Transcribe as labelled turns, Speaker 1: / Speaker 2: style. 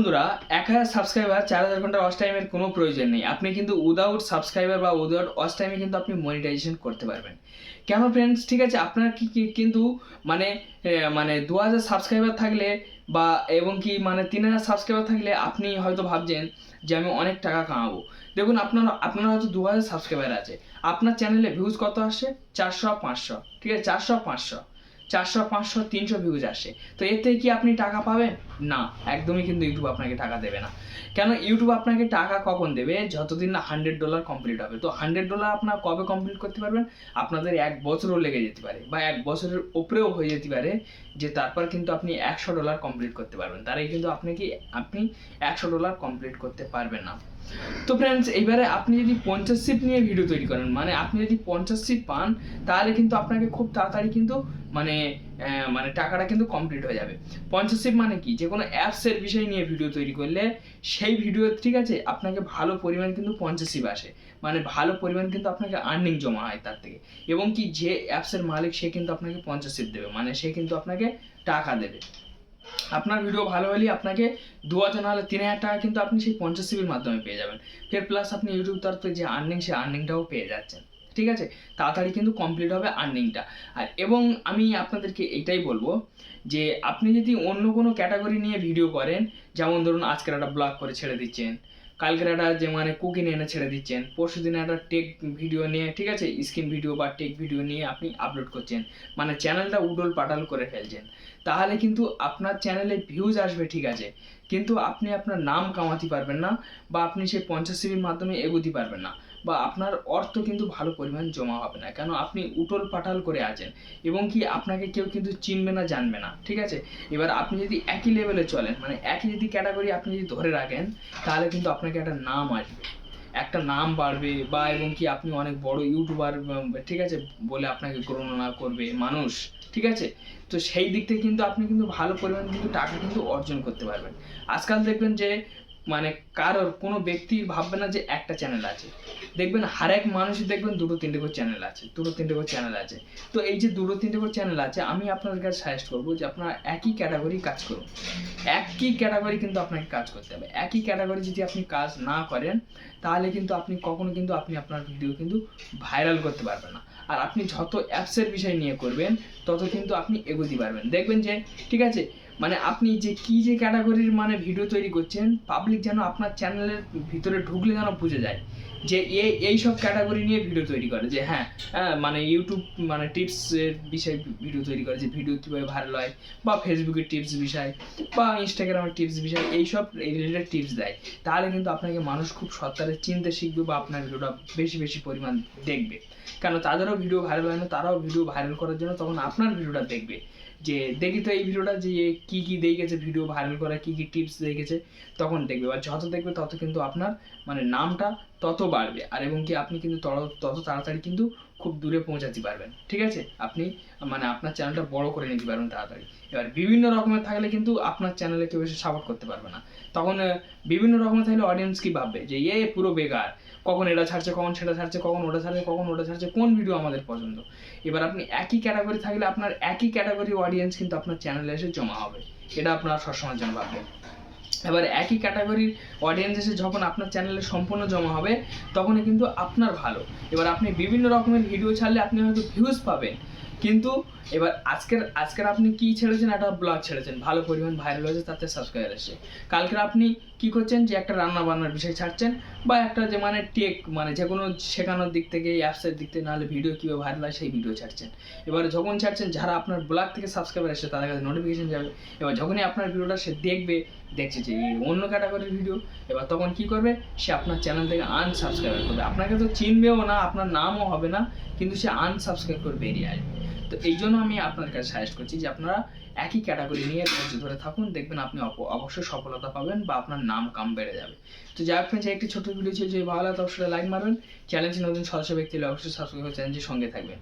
Speaker 1: বন্ধুরা, এক হাজার সাবস্ক্রাইবার চার হাজার ঘণ্টা ওয়াচ টাইমের কোনো প্রয়োজন নেই। আপনি কিন্তু উইদাউট সাবস্ক্রাইবার বা উইদাউট ওয়াচ টাইমে কিন্তু আপনি মনিটাইজেশন করতে পারবেন। কেন ফ্রেন্ডস ঠিক আছে, আপনার কি, কি- কিন্তু মানে মানে দু হাজার সাবস্ক্রাইবার থাকলে বা এবং কি মানে তিন হাজার সাবস্ক্রাইবার থাকলে আপনি হয়তো ভাবছেন যে আমি অনেক টাকা কামাবো। দেখুন, আপনার আপনার হয়তো দু হাজার সাবস্ক্রাইবার আছে। আপনার চ্যানেলে ভিউজ কত আসছে চারশো, পাঁচশো। ঠিক আছে, চারশো, পাঁচশো। চারশো, পাঁচশো, তিনশো ভিউজ আসে। তো এতে কি আপনি টাকা পাবেন? না, একদমই কিন্তু ইউটিউব আপনাকে টাকা দেবে না। কেন? ইউটিউব আপনাকে টাকা কখন দেবে? যতদিন না হান্ড্রেড ডলার কমপ্লিট হবে। তো হান্ড্রেড ডলার আপনার কবে কমপ্লিট করতে পারবেন? আপনাদের এক বছরও লেগে যেতে পারে বা এক বছরের উপরেও হয়ে যেতে পারে। যে তারপর কিন্তু আপনি একশো ডলার কমপ্লিট করতে পারবেন। তারাই কিন্তু আপনি কি, আপনি একশো ডলার কমপ্লিট করতে পারবেন না। তো ফ্রেন্ডস এইবারে আপনি যদি পঞ্চাশ সিট নিয়ে ভিডিও তৈরি করেন মানে আপনি যদি পঞ্চাশ সিট পান, তাহলে কিন্তু আপনাকে খুব তাড়াতাড়ি কিন্তু মানে মানে টাকাটা কিন্তু কমপ্লিট হয়ে যাবে। সিট মানে কি? যে কোনো অ্যাপসের বিষয় নিয়ে ভিডিও তৈরি করলে সেই ভিডিও ঠিক আছে? আপনাকে ভালো পরিমাণ কিন্তু পঞ্চাশ সিপ আসে। মানে ভালো পরিমাণ কিন্তু আপনাকে আর্নিং জমা হয় তার থেকে। এবং কি, যে অ্যাপসের মালিক সে কিন্তু আপনাকে পঞ্চাশ সিপ দেবে। মানে সে কিন্তু আপনাকে টাকা দেবে। আপনার ভিডিও ভালো হলে আপনাকে দু হাজার, নাহলে তিন হাজার টাকা কিন্তু আপনি সেই পঞ্চাশ সিবির মাধ্যমে পেয়ে যাবেন। ফের প্লাস আপনি ইউটিউব তরফে যে আর্নিং সেই আর্নিংটাও পেয়ে যাচ্ছেন। ঠিক আছে? তাড়াতাড়ি কিন্তু কমপ্লিট হবে আর্নিংটা আর এবং আমি আপনাদেরকে এটাই বলব যে, আপনি যদি অন্য কোনো ক্যাটাগরি নিয়ে ভিডিও করেন, যেমন ধরুন আজকের একটা ব্লগ করে ছেড়ে দিচ্ছেন, কালকের একটা যে মানে কুকিং এনে ছেড়ে দিচ্ছেন, পরশু দিনে একটা টেক ভিডিও নিয়ে, ঠিক আছে? স্ক্রিন ভিডিও বা টেক ভিডিও নিয়ে আপনি আপলোড করছেন মানে চ্যানেলটা উডল পাটাল করে ফেলছেন, তাহলে কিন্তু আপনার চ্যানেলে ভিউজ আসবে ঠিক আছে। কিন্তু আপনি আপনার নাম কামাতে পারবেন না বা আপনি সেই পঞ্চাশ সিবির মাধ্যমে এগোতে পারবেন না। বা আপনার অর্থ কিন্তু ভালো পরিমাণ জমা হবে না। কেন? আপনি উটল পাটাল করে আছেন এবং কি আপনাকে কেউ কিন্তু চিনবে না, জানবে না, ঠিক আছে? এবার আপনি যদি একই লেভেলে চলেন মানে একই যদি ক্যাটাগরি আপনি যদি ধরে রাখেন, তাহলে কিন্তু আপনাকে একটা নাম আসবে। একটা নাম বাড়বে বা এবং কি আপনি অনেক বড় ইউটিউবার ঠিক আছে, বলে আপনাকে গণনা করবে মানুষ, ঠিক আছে? তো সেই দিক থেকে কিন্তু আপনি কিন্তু ভালো পরিমাণ কিন্তু টাকা কিন্তু অর্জন করতে পারবেন। আজকাল দেখবেন যে মানে কারোর কোনো ব্যক্তি ভাববে না যে একটা চ্যানেল আছে। দেখবেন হারেক মানুষই দেখবেন দুটো তিনটে করে চ্যানেল আছে, দুটো তিনটে করে চ্যানেল আছে। তো এই যে দুটো তিনটে করে চ্যানেল আছে, আমি আপনাদের কাছে সাজেস্ট করব যে আপনারা একই ক্যাটাগরি কাজ করুন। একই ক্যাটাগরি কিন্তু আপনাকে কাজ করতে হবে। একই ক্যাটাগরি যদি আপনি কাজ না করেন, তাহলে কিন্তু আপনি কখনো কিন্তু আপনি আপনার ভিডিও কিন্তু ভাইরাল করতে পারবেন না। আর আপনি যত অ্যাপসের বিষয় নিয়ে করবেন, তত কিন্তু আপনি এগোতে পারবেন। দেখবেন যে, ঠিক আছে মানে আপনি যে কি যে ক্যাটাগরির মানে ভিডিও তৈরি করছেন পাবলিক যেন আপনার চ্যানেলের ভিতরে ঢুকলে যেন বুঝে যায় যে এ, এই সব ক্যাটাগরি নিয়ে ভিডিও তৈরি করে, যে হ্যাঁ মানে ইউটিউব মানে টিপসের বিষয়ে ভিডিও তৈরি করে, যে ভিডিও কীভাবে ভাইরাল হয়, বা ফেসবুকের টিপস বিষয়, বা ইনস্টাগ্রামের টিপস বিষয় এইসব রিলেটেড টিপস দেয়। তাহলে কিন্তু আপনাকে মানুষ খুব সত্তারে চিনতে শিখবে বা আপনার ভিডিওটা বেশি বেশি পরিমাণ দেখবে। কেন তাদেরও ভিডিও ভাইরাল হয় না, তারাও ভিডিও ভাইরাল করার জন্য তখন আপনার ভিডিওটা দেখবে। যে দেখি তো এই ভিডিওটা যে কি কি দেখেছে ভিডিও ভাইরাল করা, কি কি টিপস দেখেছে তখন দেখবে। বা যত দেখবে তত কিন্তু আপনার মানে নামটা তত বাড়বে। আর এবং কি আপনি কিন্তু তত- তত তাড়াতাড়ি কিন্তু খুব দূরে পৌঁছাতে পারবেন। ঠিক আছে? আপনি মানে আপনার চ্যানেলটা বড় করে নিতে পারবেন তাড়াতাড়ি। এবার বিভিন্ন রকমের থাকলে কিন্তু আপনার চ্যানেলে কেউ এসে সাপোর্ট করতে পারবে না। তখন বিভিন্ন রকমের থাকলে অডিয়েন্স কি ভাববে? যে, এ, পুরো বেকার। কখন এটা ছাড়ছে, কখন সেটা ছাড়ছে, কখন ওটা ছাড়ছে, কখন ওটা ছাড়ছে, কোন ভিডিও আমাদের পছন্দ? এবার আপনি একই ক্যাটাগরি থাকলে আপনার একই ক্যাটাগরি অডিয়েন্স কিন্তু আপনার চ্যানেলে এসে জমা হবে। এটা আপনার সবসময় জন্য ভাববেন এবার একই ক্যাটাগরির অডিয়েন্স এসে যখন আপনার চ্যানেলে সম্পূর্ণ জমা হবে, তখনই কিন্তু আপনার ভালো। এবার আপনি বিভিন্ন রকমের ভিডিও ছাড়লে আপনি হয়তো ভিউজ পাবেন। কিন্তু এবার আজকের আজকের আপনি কি ছেড়েছেন? একটা ব্লগ ছেড়েছেন। ভালো পরিমাণ ভাইরাল হয়েছে, তাতে সাবস্ক্রাইবার এসে কালকের আপনি কি করছেন? যে একটা রান্না বান্নার বিষয় ছাড়ছেন বা একটা যে মানে টেক মানে যে কোনো শেখানোর দিক থেকে অ্যাপসের দিক থেকে, নাহলে ভিডিও কীভাবে ভাইরাল হয়, সেই ভিডিও ছাড়ছেন। এবার যখন ছাড়ছেন, যারা আপনার ব্লগ থেকে সাবস্ক্রাইবার এসে তাদের কাছে নোটিফিকেশন যাবে। এবার যখনই আপনার ভিডিওটা সে দেখবে, দেখছে যে অন্য ক্যাটাগরির ভিডিও এবার তখন কি করবে? সে আপনার চ্যানেল থেকে আনসাবস্ক্রাইব করবে। আপনাকে তো চিনবেও না, আপনার নামও হবে না, কিন্তু সে আনসাবস্ক্রাইব করে বেরিয়ে আসবে তো এই জন্য আমি আপনার কাছে সাজেস্ট করছি যে আপনারা একই ক্যাটাগরি নিয়ে ধৈর্য ধরে থাকুন, দেখবেন আপনি অবশ্যই সফলতা পাবেন বা আপনার নাম কাম বেড়ে যাবে। তো যাই হোক ফ্রেন্ডস একটি ছোট ভিডিও ছিল যদি ভালো লাগে অবশ্যই লাইক মারবেন। চ্যালেঞ্জ নতুন সদস্য ব্যক্তি হলে অবশ্যই সাবস্ক্রাইব করে চ্যালেঞ্জের সঙ্গে থাকবেন।